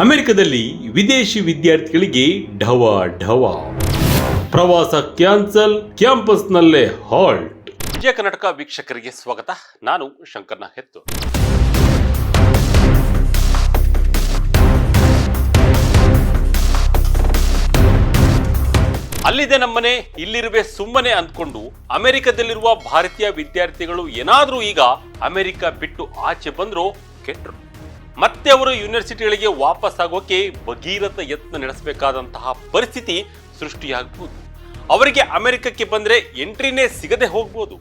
ಅಮೆರಿಕದಲ್ಲಿ ವಿದೇಶಿ ವಿದ್ಯಾರ್ಥಿಗಳಿಗೆ ಢವ ಢವ. ಪ್ರವಾಸ ಕ್ಯಾನ್ಸಲ್ ಕ್ಯಾಂಪಸ್ನಲ್ಲೇ ಹಾಲ್ಟ್. ವಿಜಯ ಕರ್ನಾಟಕ ವೀಕ್ಷಕರಿಗೆ ಸ್ವಾಗತ. ನಾನು ಶಂಕರ್ನ ಹೆತ್ತು. ಅಲ್ಲಿದೆ ನಮ್ಮನೆ, ಇಲ್ಲಿರುವೆ ಸುಮ್ಮನೆ ಅಂದ್ಕೊಂಡು ಅಮೆರಿಕದಲ್ಲಿರುವ ಭಾರತೀಯ ವಿದ್ಯಾರ್ಥಿಗಳು ಏನಾದರೂ ಈಗ ಅಮೆರಿಕ ಬಿಟ್ಟು ಆಚೆ ಬಂದ್ರು ಕೆಟ್ರು ಮತ್ತೆ ಅವರು ಯೂನಿವರ್ಸಿಟಿಗಳಿಗೆ ವಾಪಸ್ ಆಗೋಕೆ ಭಗೀರಥ ಯತ್ನ ನಡೆಸಬೇಕಾದಂತಹ ಪರಿಸ್ಥಿತಿ ಸೃಷ್ಟಿಯಾಗಬಹುದು ಅವರಿಗೆ ಅಮೆರಿಕಕ್ಕೆ ಬಂದರೆ ಎಂಟ್ರಿನೇ ಸಿಗದೆ ಹೋಗ್ಬೋದು.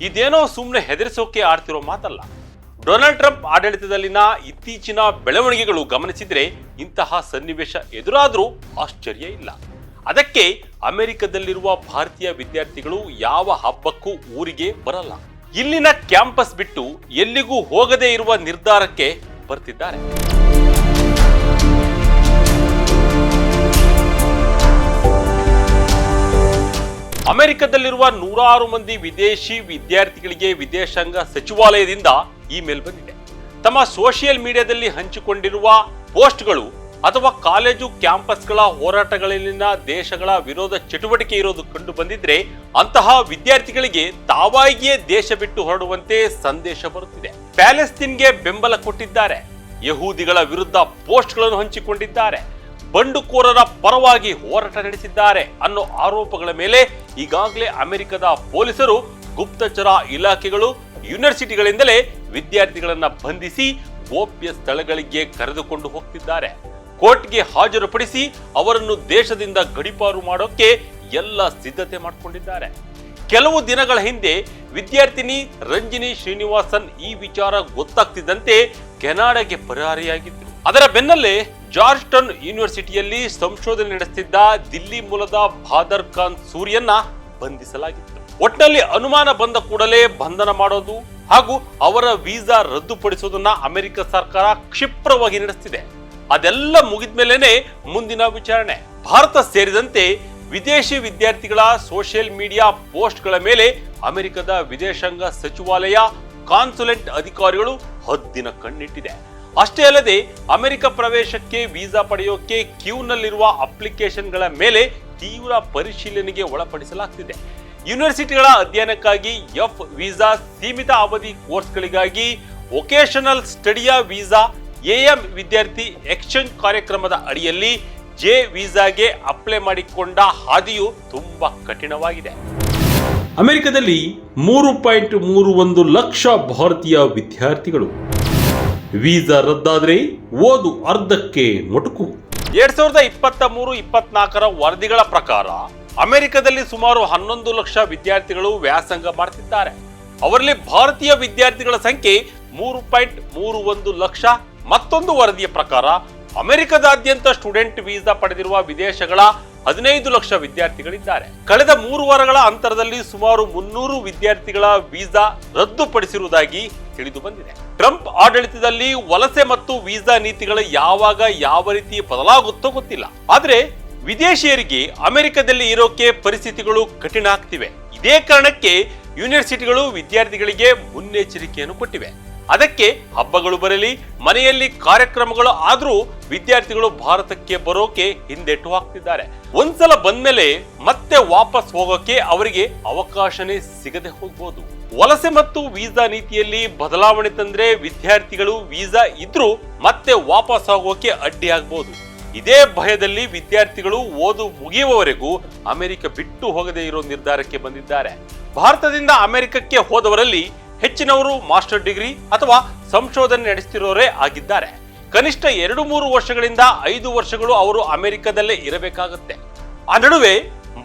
ಇದೇನೋ ಸುಮ್ಮನೆ ಹೆದರಿಸೋಕೆ ಆಡ್ತಿರೋ ಮಾತಲ್ಲ. ಡೊನಾಲ್ಡ್ ಟ್ರಂಪ್ ಆಡಳಿತದಲ್ಲಿನ ಇತ್ತೀಚಿನ ಬೆಳವಣಿಗೆಗಳು ಗಮನಿಸಿದರೆ ಇಂತಹ ಸನ್ನಿವೇಶ ಎದುರಾದರೂ ಆಶ್ಚರ್ಯ ಇಲ್ಲ. ಅದಕ್ಕೆ ಅಮೆರಿಕದಲ್ಲಿರುವ ಭಾರತೀಯ ವಿದ್ಯಾರ್ಥಿಗಳು ಯಾವ ಹಬ್ಬಕ್ಕೂ ಊರಿಗೆ ಬರಲ್ಲ. ಇಲ್ಲಿನ ಕ್ಯಾಂಪಸ್ ಬಿಟ್ಟು ಎಲ್ಲಿಗೂ ಹೋಗದೇ ಇರುವ ನಿರ್ಧಾರಕ್ಕೆ ಬರ್ತಿದ್ದಾರೆ. ಅಮೆರಿಕದಲ್ಲಿರುವ ನೂರಾರು ಮಂದಿ ವಿದೇಶಿ ವಿದ್ಯಾರ್ಥಿಗಳಿಗೆ ವಿದೇಶಾಂಗ ಸಚಿವಾಲಯದಿಂದ ಇಮೇಲ್ ಬಂದಿದೆ. ತಮ್ಮ ಸೋಷಿಯಲ್ ಮೀಡಿಯಾದಲ್ಲಿ ಹಂಚಿಕೊಂಡಿರುವ ಪೋಸ್ಟ್ಗಳು ಅಥವಾ ಕಾಲೇಜು ಕ್ಯಾಂಪಸ್ಗಳ ಹೋರಾಟಗಳಲ್ಲಿನ ದೇಶಗಳ ವಿರೋಧ ಚಟುವಟಿಕೆ ಇರೋದು ಕಂಡು ಬಂದಿದ್ರೆ ಅಂತಹ ವಿದ್ಯಾರ್ಥಿಗಳಿಗೆ ತಾವಾಗಿಯೇ ದೇಶ ಬಿಟ್ಟು ಹೊರಡುವಂತೆ ಸಂದೇಶ ಬರುತ್ತಿದೆ. ಪ್ಯಾಲೆಸ್ತೀನ್ಗೆ ಬೆಂಬಲ ಕೊಟ್ಟಿದ್ದಾರೆ. ಯಹೂದಿಗಳ ವಿರುದ್ಧ ಪೋಸ್ಟ್ಗಳನ್ನು ಹಂಚಿಕೊಂಡಿದ್ದಾರೆ. ಬಂಡುಕೋರರ ಪರವಾಗಿ ಹೋರಾಟ ನಡೆಸಿದ್ದಾರೆ ಅನ್ನೋ ಆರೋಪಗಳ ಮೇಲೆ ಈಗಾಗಲೇ ಅಮೆರಿಕದ ಪೊಲೀಸರು ಗುಪ್ತಚರ ಇಲಾಖೆಗಳು ಯೂನಿವರ್ಸಿಟಿಗಳಿಂದಲೇ ವಿದ್ಯಾರ್ಥಿಗಳನ್ನ ಬಂಧಿಸಿ ಗೋಪ್ಯ ಸ್ಥಳಗಳಿಗೆ ಕರೆದುಕೊಂಡು ಹೋಗ್ತಿದ್ದಾರೆ. ಕೋರ್ಟ್ಗೆ ಹಾಜರುಪಡಿಸಿ ಅವರನ್ನು ದೇಶದಿಂದ ಗಡಿಪಾರು ಮಾಡೋಕೆ ಎಲ್ಲ ಸಿದ್ಧತೆ ಮಾಡಿಕೊಂಡಿದ್ದಾರೆ. ಕೆಲವು ದಿನಗಳ ಹಿಂದೆ ವಿದ್ಯಾರ್ಥಿನಿ ರಂಜಿನಿ ಶ್ರೀನಿವಾಸನ್ ಈ ವಿಚಾರ ಗೊತ್ತಾಗ್ತಿದ್ದಂತೆ ಕೆನಡಾಗೆ ಪರಾರಿಯಾಗಿದ್ರು ಅದರ ಬೆನ್ನಲ್ಲೇ ಜಾರ್ಜ್ಟನ್ ಯೂನಿವರ್ಸಿಟಿಯಲ್ಲಿ ಸಂಶೋಧನೆ ನಡೆಸುತ್ತಿದ್ದ ದಿಲ್ಲಿ ಮೂಲದ ಬಾದರ್ ಖಾನ್ ಸೂರ್ಯನ್ನ ಬಂಧಿಸಲಾಗಿತ್ತು. ಒಟ್ಟಿನಲ್ಲಿ ಅನುಮಾನ ಬಂದ ಕೂಡಲೇ ಬಂಧನ ಮಾಡೋದು ಹಾಗೂ ಅವರ ವೀಸಾ ರದ್ದುಪಡಿಸುವುದನ್ನ ಅಮೆರಿಕ ಸರ್ಕಾರ ಕ್ಷಿಪ್ರವಾಗಿ ನಡೆಸ್ತಿದೆ. ಅದೆಲ್ಲ ಮುಗಿದ ಮೇಲೇನೆ ಮುಂದಿನ ವಿಚಾರಣೆ. ಭಾರತ ಸೇರಿದಂತೆ ವಿದೇಶಿ ವಿದ್ಯಾರ್ಥಿಗಳ ಸೋಷಿಯಲ್ ಮೀಡಿಯಾ ಪೋಸ್ಟ್ಗಳ ಮೇಲೆ ಅಮೆರಿಕದ ವಿದೇಶಾಂಗ ಸಚಿವಾಲಯ ಕಾನ್ಸುಲೆಂಟ್ ಅಧಿಕಾರಿಗಳು ಹದ್ದಿನ ಕಣ್ಣಿಟ್ಟಿದೆ. ಅಷ್ಟೇ ಅಲ್ಲದೆ ಅಮೆರಿಕ ಪ್ರವೇಶಕ್ಕೆ ವೀಸಾ ಪಡೆಯೋಕೆ ಕ್ಯೂನಲ್ಲಿರುವ ಅಪ್ಲಿಕೇಶನ್ಗಳ ಮೇಲೆ ತೀವ್ರ ಪರಿಶೀಲನೆಗೆ ಒಳಪಡಿಸಲಾಗ್ತಿದೆ. ಯೂನಿವರ್ಸಿಟಿಗಳ ಅಧ್ಯಯನಕ್ಕಾಗಿ ಎಫ್ ವೀಸಾ ಸೀಮಿತ ಅವಧಿ ಕೋರ್ಸ್ಗಳಿಗಾಗಿ ವೊಕೇಶನಲ್ ಸ್ಟಡಿಯ ವೀಸಾ ಎಎಂ ವಿದ್ಯಾರ್ಥಿ ಎಕ್ಸ್ಚೇಂಜ್ ಕಾರ್ಯಕ್ರಮದ ಅಡಿಯಲ್ಲಿ ಜೆ ವೀಸಾಗೆ ಅಪ್ಲೈ ಮಾಡಿಕೊಂಡ ಹಾದಿಯು ತುಂಬಾ ಕಠಿಣವಾಗಿದೆ. ಅಮೆರಿಕದಲ್ಲಿ ಮೂರು ಪಾಯಿಂಟ್ ಮೂರು ಒಂದು ಲಕ್ಷ ಭಾರತೀಯ ವಿದ್ಯಾರ್ಥಿಗಳು. ವೀಸಾ ರದ್ದಾದ್ರೆ ಓದು ಅರ್ಧಕ್ಕೆ ಮೊಟಕು. ಎರಡ್ ಸಾವಿರದ ಇಪ್ಪತ್ತ ಮೂರು ಇಪ್ಪತ್ನಾಲ್ಕರ ವರದಿಗಳ ಪ್ರಕಾರ ಅಮೆರಿಕದಲ್ಲಿ ಸುಮಾರು ಹನ್ನೊಂದು ಲಕ್ಷ ವಿದ್ಯಾರ್ಥಿಗಳು ವ್ಯಾಸಂಗ ಮಾಡ್ತಿದ್ದಾರೆ. ಅವರಲ್ಲಿ ಭಾರತೀಯ ವಿದ್ಯಾರ್ಥಿಗಳ ಸಂಖ್ಯೆ ಮೂರು ಪಾಯಿಂಟ್ ಮೂರು ಒಂದು ಲಕ್ಷ ಮತ್ತೊಂದು ವರದಿಯ ಪ್ರಕಾರ, ಅಮೆರಿಕದಾದ್ಯಂತ ಸ್ಟೂಡೆಂಟ್ ವೀಸಾ ಪಡೆದಿರುವ ವಿದೇಶಗಳ ಹದಿನೈದು ಲಕ್ಷ ವಿದ್ಯಾರ್ಥಿಗಳಿದ್ದಾರೆ. ಕಳೆದ ಮೂರು ವಾರಗಳ ಅಂತರದಲ್ಲಿ ಸುಮಾರು ಮುನ್ನೂರು ವಿದ್ಯಾರ್ಥಿಗಳ ವೀಸಾ ರದ್ದುಪಡಿಸಿರುವುದಾಗಿ ತಿಳಿದು ಬಂದಿದೆ. ಟ್ರಂಪ್ ಆಡಳಿತದಲ್ಲಿ ವಲಸೆ ಮತ್ತು ವೀಸಾ ನೀತಿಗಳು ಯಾವಾಗ ಯಾವ ರೀತಿ ಬದಲಾಗುತ್ತೋ ಗೊತ್ತಿಲ್ಲ. ಆದ್ರೆ ವಿದೇಶಿಯರಿಗೆ ಅಮೆರಿಕದಲ್ಲಿ ಇರೋಕೆ ಪರಿಸ್ಥಿತಿಗಳು ಕಠಿಣ ಆಗ್ತಿವೆ. ಇದೇ ಕಾರಣಕ್ಕೆ ಯೂನಿವರ್ಸಿಟಿಗಳು ವಿದ್ಯಾರ್ಥಿಗಳಿಗೆ ಮುನ್ನೆಚ್ಚರಿಕೆಯನ್ನು ಕೊಟ್ಟಿವೆ. ಅದಕ್ಕೆ ಹಬ್ಬಗಳು ಬರಲಿ, ಮನೆಯಲ್ಲಿ ಕಾರ್ಯಕ್ರಮಗಳು ಆದರೂ ವಿದ್ಯಾರ್ಥಿಗಳು ಭಾರತಕ್ಕೆ ಬರೋಕೆ ಹಿಂದೆಟ್ಟು ಹಾಕ್ತಿದ್ದಾರೆ. ಒಂದ್ಸಲ ಬಂದ್ಮೇಲೆ ಮತ್ತೆ ವಾಪಸ್ ಹೋಗೋಕೆ ಅವರಿಗೆ ಅವಕಾಶನೇ ಸಿಗದೆ ಹೋಗ್ಬೋದು. ವಲಸೆ ಮತ್ತು ವೀಸಾ ನೀತಿಯಲ್ಲಿ ಬದಲಾವಣೆ ತಂದ್ರೆ ವಿದ್ಯಾರ್ಥಿಗಳು ವೀಸಾ ಇದ್ರೂ ಮತ್ತೆ ವಾಪಸ್ ಆಗೋಕೆ ಅಡ್ಡಿ ಆಗ್ಬೋದು. ಇದೇ ಭಯದಲ್ಲಿ ವಿದ್ಯಾರ್ಥಿಗಳು ಓದು ಮುಗಿಯುವವರೆಗೂ ಅಮೆರಿಕ ಬಿಟ್ಟು ಹೋಗದೇ ಇರೋ ನಿರ್ಧಾರಕ್ಕೆ ಬಂದಿದ್ದಾರೆ. ಭಾರತದಿಂದ ಅಮೆರಿಕಕ್ಕೆ ಹೋದವರಲ್ಲಿ ಹೆಚ್ಚಿನವರು ಮಾಸ್ಟರ್ ಡಿಗ್ರಿ ಅಥವಾ ಸಂಶೋಧನೆ ನಡೆಸ್ತಿರೋರೇ ಆಗಿದ್ದಾರೆ. ಕನಿಷ್ಠ ಎರಡು ಮೂರು ವರ್ಷಗಳಿಂದ ಐದು ವರ್ಷಗಳು ಅವರು ಅಮೆರಿಕದಲ್ಲೇ ಇರಬೇಕಾಗುತ್ತೆ. ಆ ನಡುವೆ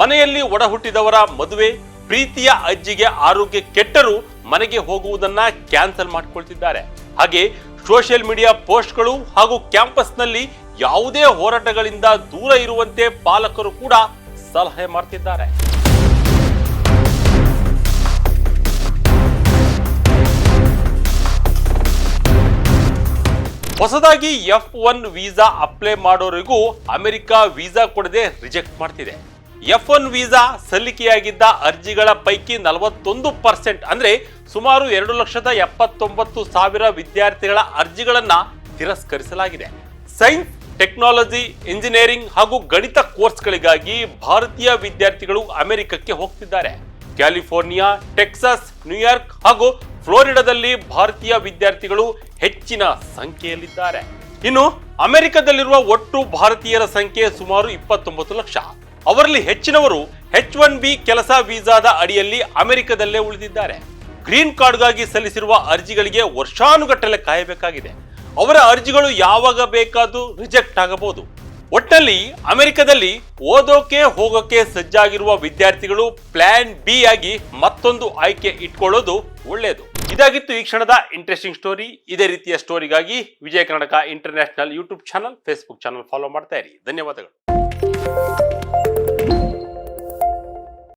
ಮನೆಯಲ್ಲಿ ಒಡ ಹುಟ್ಟಿದವರ ಮದುವೆ, ಪ್ರೀತಿಯ ಅಜ್ಜಿಗೆ ಆರೋಗ್ಯ ಕೆಟ್ಟರೂ ಮನೆಗೆ ಹೋಗುವುದನ್ನ ಕ್ಯಾನ್ಸಲ್ ಮಾಡಿಕೊಳ್ತಿದ್ದಾರೆ. ಹಾಗೆ ಸೋಷಿಯಲ್ ಮೀಡಿಯಾ ಪೋಸ್ಟ್ಗಳು ಹಾಗೂ ಕ್ಯಾಂಪಸ್ನಲ್ಲಿ ಯಾವುದೇ ಹೋರಾಟಗಳಿಂದ ದೂರ ಇರುವಂತೆ ಪಾಲಕರು ಕೂಡ ಸಲಹೆ ಮಾಡ್ತಿದ್ದಾರೆ. ಹೊಸದಾಗಿ ಎಫ್ ಒನ್ ವೀಸಾ ಅಪ್ಲೈ ಮಾಡೋರಿಗೂ ಅಮೆರಿಕ ವೀಸಾ ಕೊಡದೆ ರಿಜೆಕ್ಟ್ ಮಾಡ್ತಿದೆ. ಎಫ್ ಒನ್ ವೀಸಾ ಸಲ್ಲಿಕೆಯಾಗಿದ್ದ ಅರ್ಜಿಗಳ ಪೈಕಿ ನಲವತ್ತೊಂದು ಪರ್ಸೆಂಟ್ ಅಂದ್ರೆ ಸುಮಾರು ಎರಡು ಲಕ್ಷದ ಎಪ್ಪತ್ತೊಂಬತ್ತು ಸಾವಿರ ವಿದ್ಯಾರ್ಥಿಗಳ ಅರ್ಜಿಗಳನ್ನ ತಿರಸ್ಕರಿಸಲಾಗಿದೆ. ಸೈನ್ಸ್, ಟೆಕ್ನಾಲಜಿ, ಇಂಜಿನಿಯರಿಂಗ್ ಹಾಗೂ ಗಣಿತ ಕೋರ್ಸ್ಗಳಿಗಾಗಿ ಭಾರತೀಯ ವಿದ್ಯಾರ್ಥಿಗಳು ಅಮೆರಿಕಕ್ಕೆ ಹೋಗ್ತಿದ್ದಾರೆ. ಕ್ಯಾಲಿಫೋರ್ನಿಯಾ, ಟೆಕ್ಸಾಸ್, ನ್ಯೂಯಾರ್ಕ್ ಹಾಗೂ ಫ್ಲೋರಿಡಾದಲ್ಲಿ ಭಾರತೀಯ ವಿದ್ಯಾರ್ಥಿಗಳು ಹೆಚ್ಚಿನ ಸಂಖ್ಯೆಯಲ್ಲಿದ್ದಾರೆ. ಇನ್ನು ಅಮೆರಿಕದಲ್ಲಿರುವ ಒಟ್ಟು ಭಾರತೀಯರ ಸಂಖ್ಯೆ ಸುಮಾರು ಇಪ್ಪತ್ತೊಂಬತ್ತು ಲಕ್ಷ. ಅವರಲ್ಲಿ ಹೆಚ್ಚಿನವರು ಹೆಚ್ ಒನ್ ಬಿ ಕೆಲಸ ವೀಸಾದ ಅಡಿಯಲ್ಲಿ ಅಮೆರಿಕದಲ್ಲೇ ಉಳಿದಿದ್ದಾರೆ. ಗ್ರೀನ್ ಕಾರ್ಡ್ಗಾಗಿ ಸಲ್ಲಿಸಿರುವ ಅರ್ಜಿಗಳಿಗೆ ವರ್ಷಾನುಗಟ್ಟಲೆ ಕಾಯಬೇಕಾಗಿದೆ. ಅವರ ಅರ್ಜಿಗಳು ಯಾವಾಗ ಬೇಕಾದ್ರೂ ರಿಜೆಕ್ಟ್ ಆಗಬಹುದು. ಒಟ್ಟಲ್ಲಿ ಅಮೆರಿಕದಲ್ಲಿ ಓದೋಕೆ ಹೋಗೋಕೆ ಸಜ್ಜಾಗಿರುವ ವಿದ್ಯಾರ್ಥಿಗಳು ಪ್ಲಾನ್ ಬಿ ಆಗಿ ಮತ್ತೊಂದು ಆಯ್ಕೆ ಇಟ್ಕೊಳ್ಳೋದು ಒಳ್ಳೆಯದು. ಇದಾಗಿತ್ತು ಈ ಕ್ಷಣದ ಇಂಟ್ರೆಸ್ಟಿಂಗ್ ಸ್ಟೋರಿ ಇದೇ ರೀತಿಯ ಸ್ಟೋರಿಗಾಗಿ Vijaya Karnataka international YouTube channel Facebook channel follow ಮಾಡ್ತಾ ಇರಿ. ಧನ್ಯವಾದಗಳು.